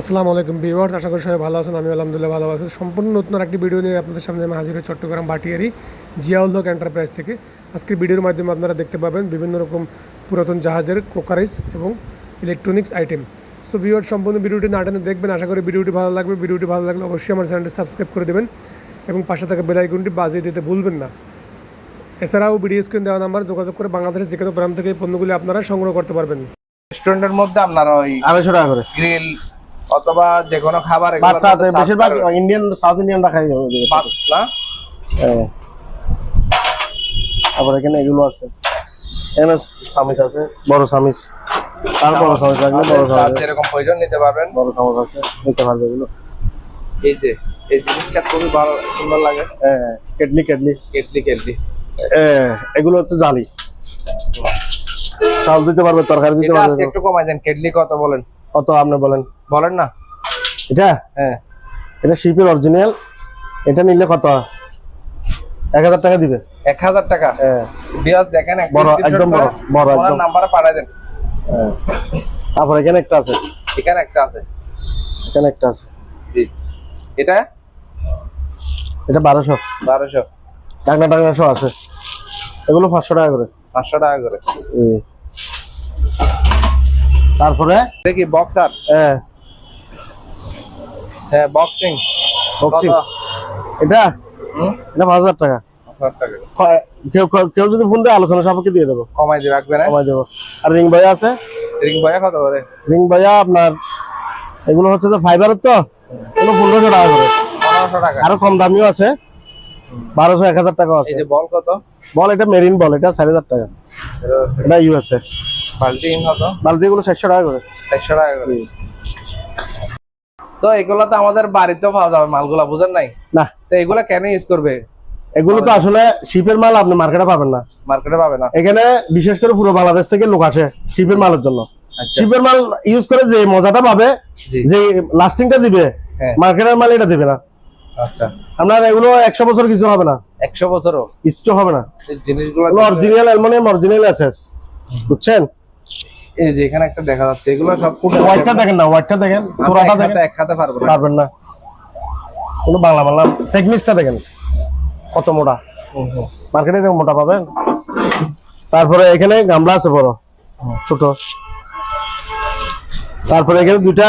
আসসালামু আলাইকুম ভিউয়ার্স আশা করি সবাই ভালো আছেন আমি আলহামদুলিল্লাহ ভালো আছি। সম্পূর্ণ নতুন একটি ভিডিও নিয়ে আপনাদের সামনে আমি হাজির হই চট্টগ্রাম বাটিয়ারি জিয়াউল হক এন্টারপ্রাইজ থেকে। আজকের ভিডিওর মাধ্যমে আপনারা দেখতে পাবেন বিভিন্ন রকম পুরাতন জাহাজের ক্রোকারিস এবং ইলেকট্রনিক্স আইটেম সো ভিউয়ার্স সম্পূর্ণ ভিডিওটি না টেনে দেখবেন আশা করি ভিডিওটি ভালো লাগবে। ভিডিওটি ভালো লাগলে অবশ্যই আমার চ্যানেলটি সাবস্ক্রাইব করে দেবেন এবং পাশে থাকা বেল আইকনটি বাজিয়ে দিতে ভুলবেন না। এছাড়াও ভিডিও স্ক্রিন দেওয়া নাম্বার যোগাযোগ করে বাংলাদেশের যে কোনো প্রান্ত থেকে এই পণ্যগুলি আপনারা সংগ্রহ করতে পারবেন। রেস্টুরেন্টের মধ্যে আপনারা ওই আড়াইশো টাকা করে। গ্রিল অথবা যে কোনো খাবার আছে বেশিরভাগ ইন্ডিয়ান সাউথ ইন্ডিয়ান রাখাই যাবে ভাত তারপর এখানে এগুলো আছে। এখানে সামিস আছে বড় সামিস। তার বড় সামিস লাগবে বড় সামিস। যেরকম প্রয়োজন নিতে পারবেন। বড় সামিস আছে নিতে পারবে এগুলো। এই যে এই জিনিসটা খুবই ভালো সুন্দর লাগে। হ্যাঁ কেটলি কেটলি। Kettle kettle. হ্যাঁ, এগুলো হচ্ছে জালি। চাল দিতে পারবে তরকারি দিতে আজকে পারবে একটু কমাই দেন কেটলি কত বলেন? কত আপনি বলেন? বলেন না। এটা? হ্যাঁ। এটা শিপের অরিজিনাল এটা নিলে কত? এক হাজার টাকা দিবে। এক হাজার টাকা? হ্যাঁ। বিয়াস দেখেন বড়, একদম বড়, বড় একদম। নাম্বারে পাঠাই দেন। হ্যাঁ। তারপর এখানে একটা আছে। এখানে একটা আছে। এখানে একটা আছে। জি। এটা? এটা বারোশো। বারোশো। টাকনা টাকনাশো আছে। এগুলো পাঁচশো টাকা করে। পাঁচশো টাকা করে। তারপরে? দেখি বক্সার হ্যাঁ। হ্যাঁ বক্সিং বক্সিং এটা? এটা পাঁচ হাজার টাকা। কেউ যদি ফোন দেয় আলোচনা সাপেক্ষে দিয়ে দেবো। কমাই দিয়ে রাখবেন হ্যাঁ? কমাই দেবো। আর রিং ভাইয়া আছে? রিং ভাইয়া কত করে? রিং ভাইয়া আপনার এগুলো হচ্ছে যে ফাইবারের তো। এগুলো পনেরোশো টাকা করে। টাকা। আরও কম দামিও আছে। বারোশো এক হাজার টাকা আছে। এই যে বল কত? বল এটা মেরিন বল এটা চার হাজার টাকা। এটা ইউএসএ বাল্টি কত? বালতি এগুলো চারশো টাকা করে। চারশো টাকা করে। তো এগুলো তো আমাদের বাড়িতেও পাওয়া যাবে মালগুলা বুঝেন নাই? না। তো এগুলা কেন ইউজ করবে? এগুলো তো আসলে শিপের মাল আপনি মার্কেটে পাবেন না। মার্কেটে পাবে না। এখানে বিশেষ করে পুরো বাংলাদেশ থেকে লোক আসে শিপের মালের জন্য। আচ্ছা। শিপের মাল ইউজ করে যে মজাটা পাবে যে লাস্টিংটা দিবে হ্যাঁ। মার্কেটের মাল এটা দিবে না। আচ্ছা। আপনার এগুলো একশো বছর কিছু হবে না। একশো বছরও? কিচ্ছু হবে না। এই জিনিসগুলো অরিজিনাল অ্যালুমিনিয়াম অরিজিনাল এসএস বুঝছেন? এই যে এখানে একটা দেখা যাচ্ছে এগুলো সব হোয়াইটটা দেখেন। না হোয়াইটটা দেখেন এক দেখেন। এক হাতে পারব না। পারবেন না। কোনো বাংলা বাংলা টেকনিক্সটা দেখেন কত মোটা। মার্কেটে এরকম মোটা পাবেন। তারপরে এখানে গামলা আছে বড় ছোট। তারপরে এখানে দুইটা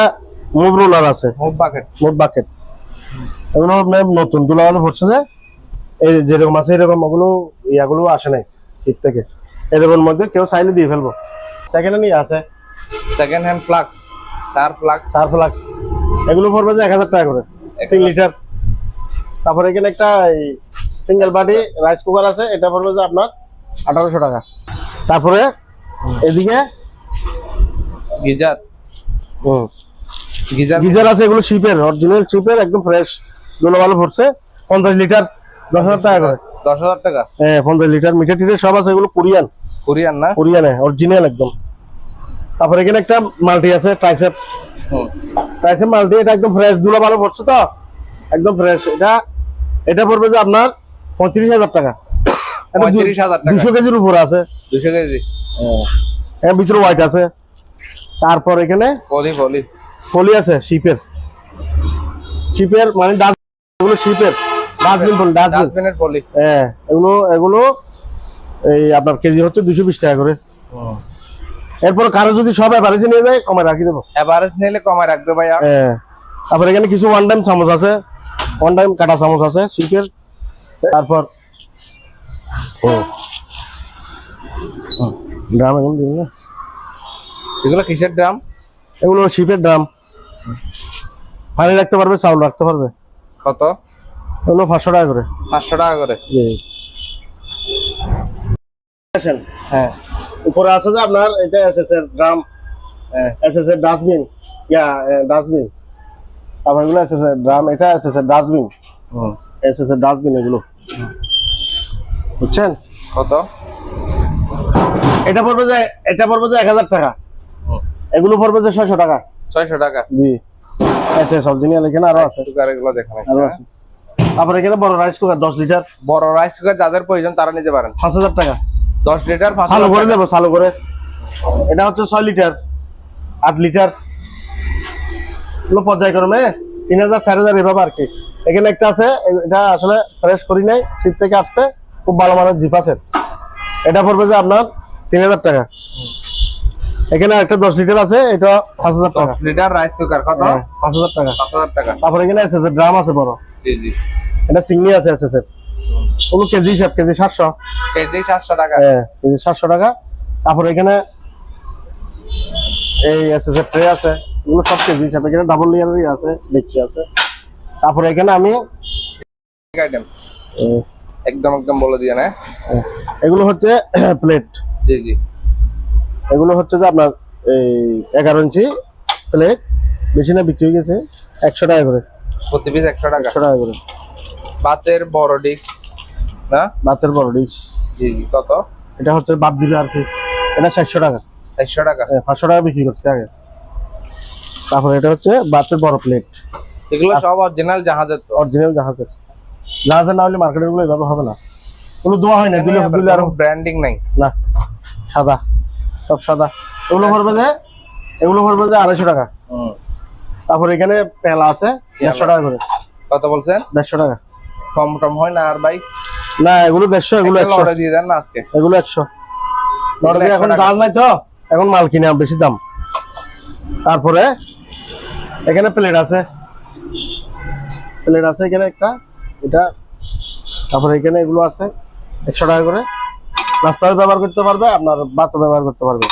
মুভ রোলার আছে। মুভ বাকেট মুভ বাকেট এগুলো আপনার নতুন দুলাবানো পড়ছে যে এই যেরকম আছে এরকম ওগুলো ইয়াগুলো আসে নাই শীত থেকে। এরকম মধ্যে কেউ চাইলে দিয়ে ফেলব। সেকেন্ড হ্যান্ড ইয়ে আছে। সেকেন্ড হ্যান্ড ফ্লাক্স চার ফ্লাক্স সার ফ্লাক্স এগুলো পড়বে যে এক হাজার টাকা করে। তিন লিটার তারপরে এখানে একটা সিঙ্গেল বাটি রাইস কুকার আছে এটা পড়বে যে আপনার আঠারোশো টাকা। তারপরে এদিকে গিজার। হুম, গিজার। গিজার আছে এগুলো শিপের অরিজিনাল শিপের একদম ফ্রেশ দুলো ভালো পড়ছে পঞ্চাশ লিটার দশ হাজার টাকা করে। দশ হাজার টাকা? হ্যাঁ পঞ্চাশ লিটার মিটার টিটার সব আছে এগুলো কোরিয়ান। কোরিয়ান না? কোরিয়ানে অরিজিনাল একদম। তারপরে এখানে একটা মাল্টি আছে ট্রাইসেপ ট্রাইসেপ মাল্টি এটা একদম ফ্রেশ দুলো ভালো পড়ছে তো? একদম ফ্রেশ এটা এটা পড়বে যে আপনার পঁয়ত্রিশ হাজার টাকা। পঁয়ত্রিশ হাজার টাকা। দুশো কেজির উপরে আছে। দুশো কেজি? ভিতরে হোয়াইট আছে। তারপর এখানে পলি আছে শিপের শিপের মানে শিপের ডাস্টবিন পলি ডাস্টবিনের হ্যাঁ এগুলো এগুলো এই আপনার কেজি হচ্ছে দুশো বিশ টাকা করে। এরপর কারও যদি সব এভারেজে নিয়ে যায় কমায় রাখি দেবো। এভারেজ নিলে কমায় রাখবে ভাইয়া। হ্যাঁ তারপর এখানে কিছু ওয়ান টাইম চামচ আছে। ওয়ান টাইম কাটা চামচ আছে শিপের তারপর ড্রাম এখন দিন না এগুলো কিসের ড্রাম এগুলো শিপের ড্রাম পানি রাখতে পারবে চাউল রাখতে পারবে। কত? এগুলো পাঁচশো টাকা করে। পাঁচশো টাকা করে। আসেন। হ্যাঁ। উপরে আছে যে আপনার এটা এসএস এর ড্রাম হ্যাঁ। এসএস এর ডাস্টবিন ইয়া ডাস্টবিন তারপর এগুলো এসএস এর ড্রাম এটা এসএস এর ডাস্টবিন হুম। এসএস এর ডাস্টবিন এগুলো। বুঝছেন? কত? এটা পড়বে যে এটা পড়বে যে এক হাজার টাকা। এগুলো পড়বে যে ছয়শো টাকা। ছয়শো টাকা। জি। এসএস অরিজিনাল এখানে আরও আছে। আরও আছে। তারপর এখানে বড় রাইস কুকার দশ লিটার বড় রাইস কুকার যাদের প্রয়োজন তারা নিতে পারেন। পাঁচ হাজার টাকা। দশ লিটার চালু করে। দেবো চালু করে। এটা হচ্ছে ছয় লিটার আট লিটার এগুলো পর্যায়ক্রমে তিন হাজার চার হাজার এভাবে আর কি। এখানে একটা আছে এটা আসলে ফ্রেশ করি নাই শীত থেকে আসছে খুব ভালো মানের জিপ আছে। এটা পড়বে যে আপনার তিন হাজার টাকা। এখানে একটা দশ লিটার আছে এটা পাঁচ হাজার টাকা। লিটার রাইস কুকার কত? হ্যাঁ, পাঁচ হাজার টাকা। পাঁচ হাজার টাকা। তারপর এখানে এস ড্রাম আছে বড়। জি জি। এটা সিংনি আছে এস এর ওগুলো কেজি হিসাব কেজি সাতশো। কেজি সাতশো টাকা। হ্যাঁ কেজি সাতশো টাকা। তারপর এখানে এই এস এর ট্রে আছে। এগুলো সব কেজি হিসাবে। এখানে ডাবল লেয়ারেরই আছে দেখছি আছে। তারপর এখানে আমি আইটেম একদম একদম বলে দিয়ে না হ্যাঁ, এগুলো হচ্ছে প্লেট জি জি। এগুলো হচ্ছে যে আপনার এই এগারো ইঞ্চি প্লেট বেশি না বিক্রি হয়ে গেছে। একশো টাকা করে। প্রতি পিস একশো টাকা। একশো টাকা করে। বাতের বড় ডিস্ক না? বাচ্চার বড় ডিক্স জি জি কত? এটা হচ্ছে বাদ দিলে আর কি। এটা চারশো টাকা। চারশো টাকা? হ্যাঁ, পাঁচশো টাকা বিক্রি করছে আগে। তারপর এটা হচ্ছে বাতের বড় প্লেট এগুলো সব অরিজিনাল জাহাজের তো? অরিজিনাল জাহাজের। জাহাজের না হলে মার্কেটেরগুলো এভাবে হবে না। ওগুলো দোয়া হয় না দিলে দিলে আরও ব্র্যান্ডিং নাই। না সাদা সব সাদা। এগুলো ভরবে যে এগুলো ভরবে যে আড়াইশো টাকা। হুম। তারপর এখানে পেলা আছে দেড়শো টাকা করে। কত বলছেন? দেড়শো টাকা। কম টম হয় না আর ভাই? না এগুলো দেড়শো এগুলো একশো। দিয়ে দেন না আজকে? এগুলো একশো। এখন। দাম নাই তো? এখন মাল কিনে বেশি দাম। তারপরে এখানে প্লেট আছে। প্লেট আছে এখানে একটা এটা। তারপরে এখানে এগুলো আছে একশো টাকা করে। নাস্তাও ব্যবহার করতে পারবে আপনার বাচ্চা ব্যবহার করতে পারবে।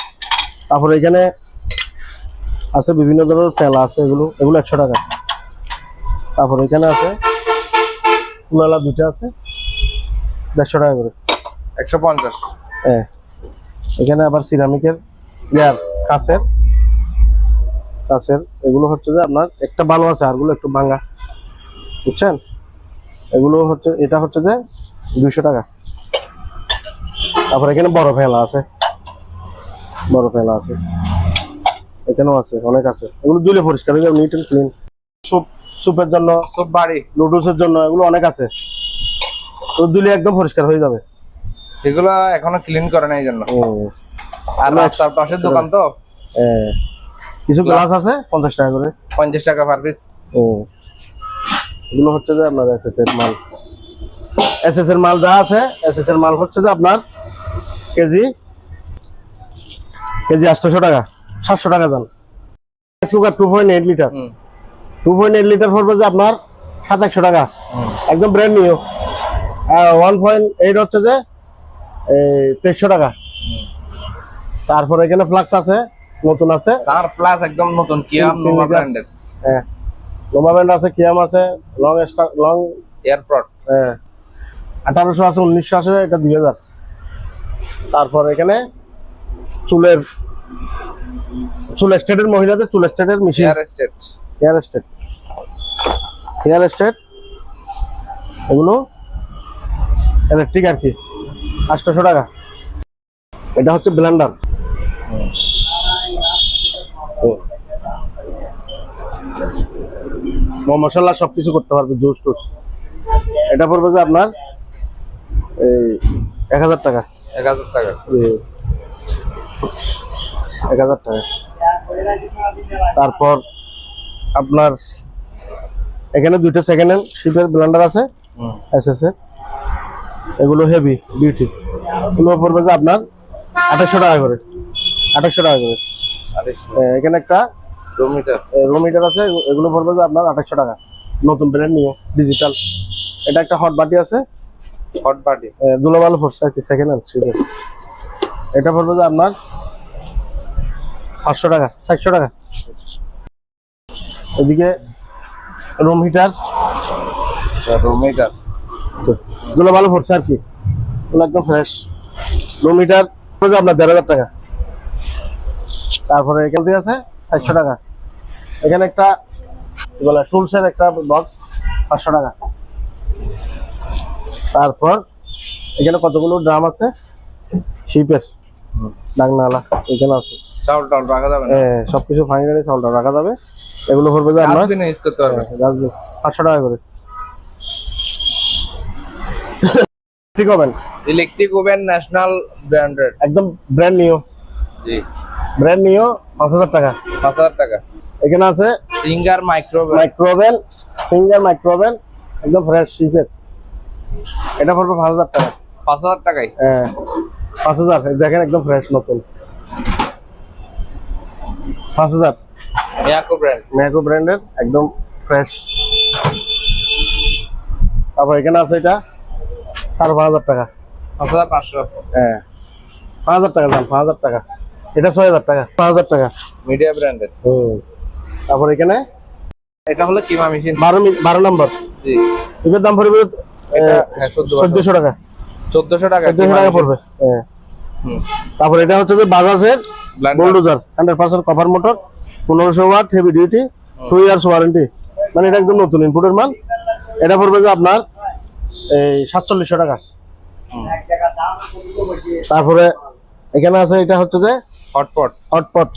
তারপরে এখানে আছে বিভিন্ন ধরনের তেলা আছে এগুলো এগুলো একশো টাকা। তারপরে এখানে আছে কুলালা দুটো আছে। দেড়শো টাকা করে। একশো পঞ্চাশ। হ্যাঁ এখানে আবার সিরামিকের ইয়ার কাছের কাছের এগুলো হচ্ছে যে আপনার একটা ভালো আছে আরগুলো একটু ভাঙা বুঝছেন? এগুলো হচ্ছে এটা হচ্ছে যে দুইশো টাকা। তারপর এখানে বড় ফেলা আছে। বড় ফেলা আছে। এখানেও আছে অনেক আছে। এগুলো দুইলে পরিষ্কার হয়ে যাবে নিট অ্যান্ড ক্লিন স্যুপের জন্য সব বাড়ি। নুডলসের জন্য এগুলো অনেক আছে। তো দুইলে একদম পরিষ্কার হয়ে যাবে। এগুলো এখনও ক্লিন করে না এই জন্য। আর রাস্তার পাশের দোকান তো। কিছু গ্লাস আছে? পঞ্চাশ টাকা করে। পঞ্চাশ টাকা পার পিস ও। এগুলো হচ্ছে যে আপনার এস এস এর মাল। এস এস এর মাল যা আছে এস এস এর মাল হচ্ছে যে আপনার কেজি কেজি আটশোশো টাকা। সাতশো টাকা দাম। Rice cooker two point eight litre two point eight litre পড়বে যে আপনার সাতাশশো টাকা। একদম brand new one point eight হচ্ছে যে এই তেইশশো টাকা। তারপর এখানে ফ্লাক্স আছে নতুন আছে। সার প্লাস একদম নতুন কিয়াম নোভা ব্র্যান্ডের হ্যাঁ। লোমা ব্যান্ড আছে কিয়াম আছে লং স্টার লং এয়ারপড হ্যাঁ। আঠারোশো আছে উনিশশো আছে এটা দুই হাজার। তারপর এখানে চুলের চুল স্টেটের মহিলাদের চুল স্টেটের মেশিন এয়ার এস্টেট হেয়ার স্টেট হেয়ার স্টেট এগুলো ইলেকট্রিক আর কি আটশোশো টাকা। এটা হচ্ছে ব্লেন্ডার মশলা সবকিছু করতে পারবে জুস টুস। এটা পড়বে যে আপনার এই এক হাজার টাকা। এক হাজার টাকা। এক হাজার টাকা। তারপর আপনার এখানে দুইটা সেকেন্ড হ্যান্ড শিপের ব্লেন্ডার আছে এস এস এগুলো হেভি বিউটি এগুলো পড়বে যে আপনার আঠাশশো টাকা করে। আঠাশশো টাকা করে। এখানে একটা দু মিটার রো মিটার আছে এগুলো পড়বে যে আপনার আঠাশশো টাকা। নতুন ব্র্যান্ড নিয়ে ডিজিটাল এটা একটা হট বাটি আছে। হট পার্টি এ, দুলাভালো ফোর্স আর কি সেকেন্ড হ্যান্ড শিপের এটা পড়বে যে আপনার পাঁচশো টাকা চারশো টাকা। এদিকে রুম হিটার দু মিটার এগুলো ভালো পড়ছে আর কি। একদম ফ্রেশ রুম হিটার আপনার দেড় হাজার টাকা। তারপরে এখান থেকে আছে চারশো টাকা। এখানে একটা বলে টুলসের একটা বক্স পাঁচশো টাকা। তারপর এখানে কতগুলো ড্রাম আছে? শিপের ডাকনালা এখানে আছে। চাউল টাউল রাখা যাবে না? হ্যাঁ সবকিছু ফাইনালি চাউলটা রাখা যাবে। এগুলো পড়বে যে আপনার? ডাস্টবিনে ইউজ করতে পারবে ডাস্টবিন। পাঁচশো টাকা করে। ঠিক হবেন ইলেকট্রিক ওভেন ন্যাশনাল ব্র্যান্ডেড একদম ব্র্যান্ড নিউ জি। ব্র্যান্ড নিউ পাঁচ হাজার টাকা। পাঁচ হাজার টাকা। এখানে আছে Singer micro microwave Singer microwave একদম ফ্রেশ শিপের এটা পড়বে পাঁচ হাজার টাকা। পাঁচ হাজার টাকায়? হ্যাঁ পাঁচ হাজার। এই দেখেন একদম ফ্রেশ নতুন। পাঁচ হাজার। মিয়াকো ব্র্যান্ড ম্যাকো ব্র্যান্ডের একদম ফ্রেশ তারপর এখানে আছে এটা সাড়ে পাঁচ হাজার টাকা। পাঁচ হাজার পাঁচশো। হ্যাঁ। পাঁচ হাজার টাকা দাম পাঁচ হাজার টাকা। এটা ছয় হাজার টাকা পাঁচ হাজার টাকা। মিডিয়া ব্র্যান্ডের হুম। তারপর এখানে? এটা হলো কিমা মেশিন? বারো বারো নম্বর। জি। এবার দাম পড়বে এটা, হ্যাঁ, 14 চোদ্দশো টাকা। চোদ্দশো টাকা চোদ্দশো টাকা পড়বে হ্যাঁ। হুম। তারপর এটা হচ্ছে যে বাজাজের। Bulldozer hundred percent cover motor পনেরোশো watt heavy duty two years warranty মানে এটা একদম নতুন ইনপুটের মাল। এটা পড়বে যে আপনার এই সাতচল্লিশশো টাকা। তারপরে এখানে আছে এটা হচ্ছে যে হটপট হটপট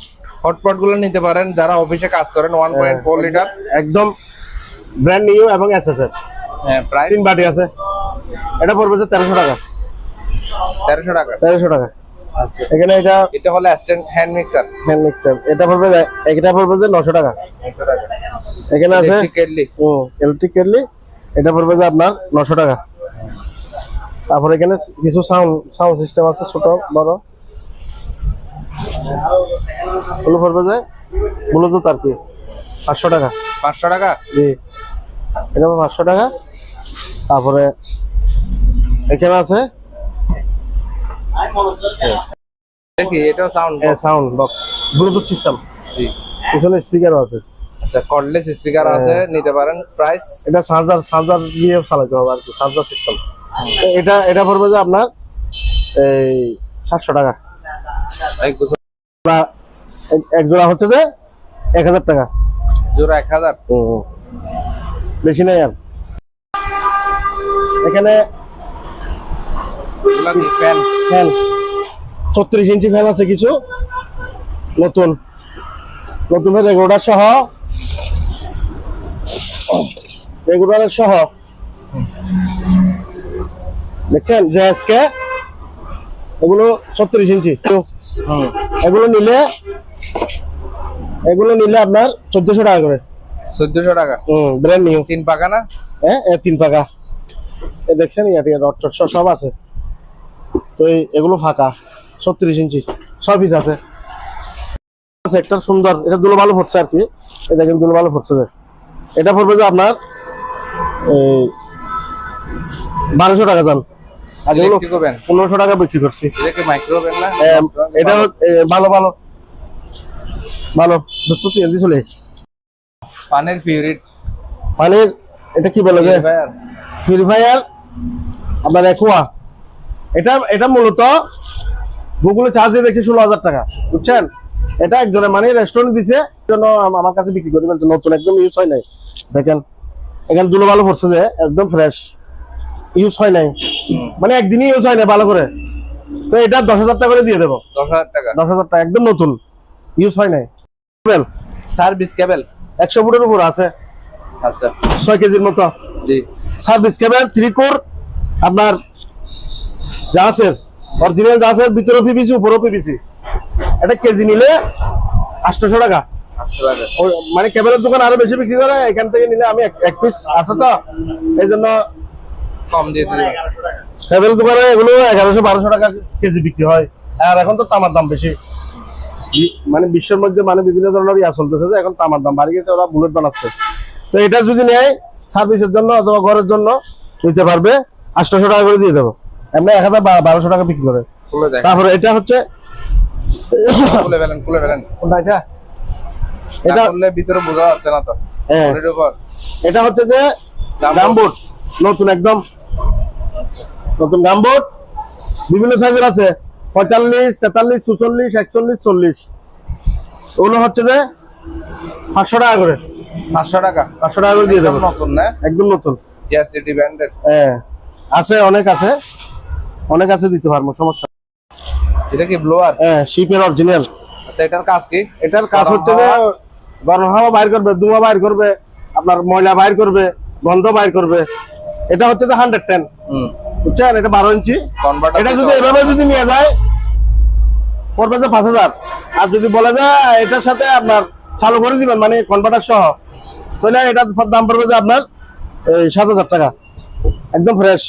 হটপটগুলো নিতে পারেন যারা অফিসে কাজ করেন ওয়ান পয়েন্ট ফোর লিটার একদম ব্র্যান্ড নিউ এবং এসএসএর হ্যাঁ প্রাইস তিন বাটি আছে। এটা পড়বে যে তেরোশো টাকা। তেরোশো টাকা। তেরোশো টাকা। আচ্ছা। এখানে এটা এটা হলো assistant hand mixer. Hand mixer. এটা পড়বে এটা পড়বে যে নশো টাকা। এখানে আছে কেটলি ও ইলেকট্রিক কেটলি এটা পড়বে যে আপনার নশো টাকা। তারপর এখানে কিছু সাউন্ড সাউন্ড সিস্টেম আছে ছোট বড়। ওগুলো পড়বে যে ব্লুটুথ আর কি। পাঁচশো টাকা। পাঁচশো টাকা? জি। এটা পাঁচশো টাকা। তারপরে এখানে আছে দেখি এটাও sound sound box Bluetooth system জি। পিছনে স্পিকারও আছে। আচ্ছা কর্ডলেস স্পিকার আছে নিতে পারেন। প্রাইস এটা চার্জার চার্জার দিয়ে চালাতে হবে আর কি চার্জার সিস্টেম এটা এটা পড়বে যে আপনার এই সাতশো টাকা। এক জোড়া হচ্ছে যে এক হাজার টাকা। জোড়া এক হাজার? বেশি নাই আর। এখানে ফ্যান ফ্যান। ছত্রিশ ইঞ্চি ফ্যান আছে কিছু। নতুন। নতুন রেগুলার সহ। রেগুলার সহ। দেখছেন যে আজকে এগুলো ছত্রিশ ইঞ্চি। এগুলো নিলে এগুলো নিলে আপনার চোদ্দশো টাকা করে। চোদ্দশো টাকা? হুম ব্র্যান্ড নিউ তিন পাকা না? হ্যাঁ এ তিন পাকা। এ দেখছেন ইয়াটি রড সব আছে। তো এই এগুলো ফাঁকা ছত্রিশ ইঞ্চি ছয় পিস আছে। সেক্টর সুন্দর এটা দুলো ভালো পড়ছে আর কি। এই দেখেন দুলো ভালো যে। এটা পড়বে যে আপনার এই বারোশো টাকা দাম। আগে পনেরোশো টাকা বিক্রি করছি। এটা এটা ভালো ভালো ভালো দোস্ত তুই এমনি চলে। পানের ফেভারিট মানে এটা কি বলে যে? পিউরিফায়ার আপনার একুয়া এটা এটা মূলত গুগলে চার্জ দিয়ে দেখছি ষোলো হাজার টাকা বুঝছেন? এটা একজনের মানে রেস্টুরেন্ট দিছে জন্য আমার কাছে বিক্রি করে ফেলছে নতুন একদম ইউজ হয় নাই। দেখেন এখানে দুলো ভালো পড়ছে যে একদম ফ্রেশ ইউজ হয় নাই। মানে একদিনই ইউজ হয় নাই ভালো করে। তো এটা দশ হাজার টাকা করে দিয়ে দেবো। দশ হাজার টাকা। দশ হাজার টাকা একদম নতুন। ইউজ হয় নাই। Service cable? একশো ফুটের উপর আছে। আচ্ছা। ছয় কেজির মতো। জি। সার্ভিস কেবল থ্রি কোর আপনার জাহাজের অরিজিনাল জাহাজের ভিতরে পিবিসি উপরে পিবিসি এটা কেজি নিলে আটশোশো টাকা। মানে কেবলের দোকান আরও বেশি বিক্রি করে এখান থেকে নিলে আমি এক- পিস আছে তো এই জন্য কম দিয়ে কেবল দোকানে এগুলো এগারোশো বারোশো টাকা কেজি বিক্রি হয়। আর এখন তো তামার দাম বেশি। মানে বিশ্বের মধ্যে মানে বিভিন্ন ধরনের ইয়া চলতেছে যে এখন তামার দাম বাড়ি গেছে ওরা বুলেট বানাচ্ছে। তো এটা যদি নেয় সার্ভিসের জন্য অথবা ঘরের জন্য নিতে পারবে। আটশোশো টাকা করে দিয়ে দেবো। এমনি এক হাজার বারোশো টাকা বিক্রি করে। তারপরে এটা হচ্ছে খুলে ফেলেন খুলে ফেলেন। কোনটা এটা? এটা এটা খুললে ভিতরে বোঝা যাচ্ছে না তো। হ্যাঁ। এটা হচ্ছে যে। গামবোট নতুন একদম। নতুন গামবোট বিভিন্ন সাইজের আছে। পঁয়তাল্লিশ তেতাল্লিশ চুচল্লিশ একচল্লিশ চল্লিশ। ওগুলো হচ্ছে যে পাঁচশো টাকা করে। পাঁচশো টাকা। পাঁচশো টাকা করে দিয়ে দেবো। নতুন না? একদম নতুন। হ্যাঁ। আছে অনেক আছে। অনেক আছে দিতে পারব সমস্যা এটা কি ব্লোয়ার হ্যাঁ শিপের অরিজিনাল আচ্ছা এটার কাজ কি? এটার কাজ হচ্ছে যে? গরম হাওয়া বাইর করবে ধোঁয়া বাইর করবে আপনার ময়লা বাইর করবে গন্ধ বাইর করবে। এটা হচ্ছে যে হান্ড্রেড টেন হুম। বুঝছেন? এটা বারো ইঞ্চি। কনভার্টার এটা যদি এভাবে যদি নিয়ে যায় পড়বে যে পাঁচ হাজার। আর যদি বলে যে এটার সাথে আপনার চালু করে দিবেন মানে কনভার্টার সহ তাহলে এটার দাম পড়বে যে আপনার সাত হাজার টাকা। একদম ফ্রেশ